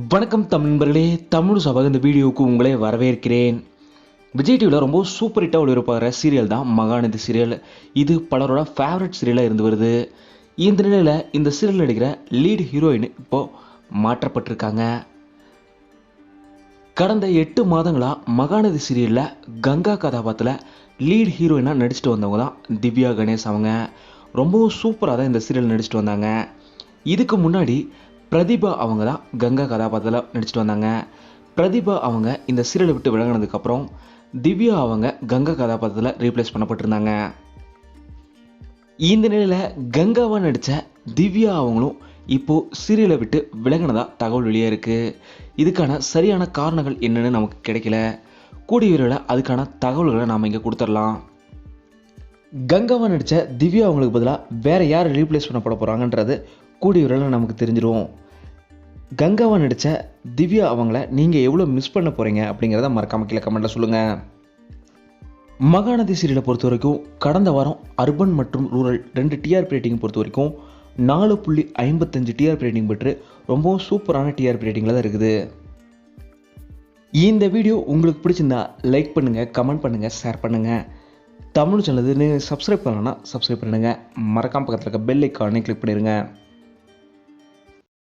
வணக்கம் தமிழ் நண்பர்களே தமிழ் சபாக இந்த வீடியோவுக்கு உங்களே வரவேற்கிறேன். விஜய் டிவியில் ரொம்ப சூப்பர் ஹிட்டாக ஒளிபரப்பாகிற சீரியல் தான் மகாநதி சீரியல் இது பலரோட ஃபேவரட் சீரியலாக இருந்து வருது. இந்த நிலையில் இந்த சீரியல் நடிக்கிற லீட் ஹீரோயின் இப்போது மாற்றப்பட்டிருக்காங்க. கடந்த எட்டு மாதங்களாக மகாநதி சீரியலில் கங்கா கதாபாத்திரத்தில் லீட் ஹீரோயினாக நடிச்சுட்டு வந்தவங்க தான் திவ்யா கணேஷ் அவங்க. ரொம்பவும் சூப்பராக தான் இந்த சீரியல் நடிச்சிட்டு வந்தாங்க. இதுக்கு முன்னாடி பிரதிபா அவங்க தான் கங்கா கதாபாத்திரத்தில் நடிச்சிட்டு வந்தாங்க. பிரதிபா அவங்க இந்த சீரியலை விட்டு விலகினதுக்கப்புறம் திவ்யா அவங்க கங்கா கதாபாத்திரத்தில் ரீப்ளேஸ் பண்ணப்பட்டிருந்தாங்க. இந்த நிலையில் கங்காவாக நடித்த திவ்யா அவங்களும் இப்போது சீரியலை விட்டு விலகினதாக தகவல் வெளியே இருக்குது இதுக்கான சரியான காரணங்கள் என்னென்னு நமக்கு கிடைக்கல. கூடிய விரைவில் அதுக்கான தகவல்களை நாம் இங்கே கொடுத்துடலாம். கங்காவாக நடித்த திவ்யா அவங்களுக்கு பதிலாக வேறு யார் ரீப்ளேஸ் பண்ணப்பட போகிறாங்கன்றது கூடிய விரைவில் நமக்கு தெரிஞ்சிடும் கங்காவா நடித்த திவ்யா அவங்கள நீங்கள் எவ்வளோ மிஸ் பண்ண போகிறீங்க அப்படிங்கிறத மறக்காம கீழே கமெண்ட்டில் சொல்லுங்கள் மகாநதி சீரியலை பொறுத்த வரைக்கும் கடந்த வாரம் அர்பன் மற்றும் ரூரல் ரெண்டு டிஆர்பி ரேட்டிங் பொறுத்த வரைக்கும் நாலு புள்ளி ஐம்பத்தஞ்சு டிஆர்பி ரேட்டிங் பெற்று ரொம்பவும் சூப்பரான டிஆர்பி ரேட்டிங்கில் தான் இருக்குது. இந்த வீடியோ உங்களுக்கு பிடிச்சிருந்தா லைக் பண்ணுங்கள் கமெண்ட் பண்ணுங்கள் ஷேர் பண்ணுங்கள் தமிழ் சேனலுன்னு சப்ஸ்கிரைப் பண்ணலன்னா சப்ஸ்கிரைப் பண்ணுங்கள் மறக்காம பக்கத்தில் இருக்க பெல் ஐக்கானே கிளிக் பண்ணிடுங்க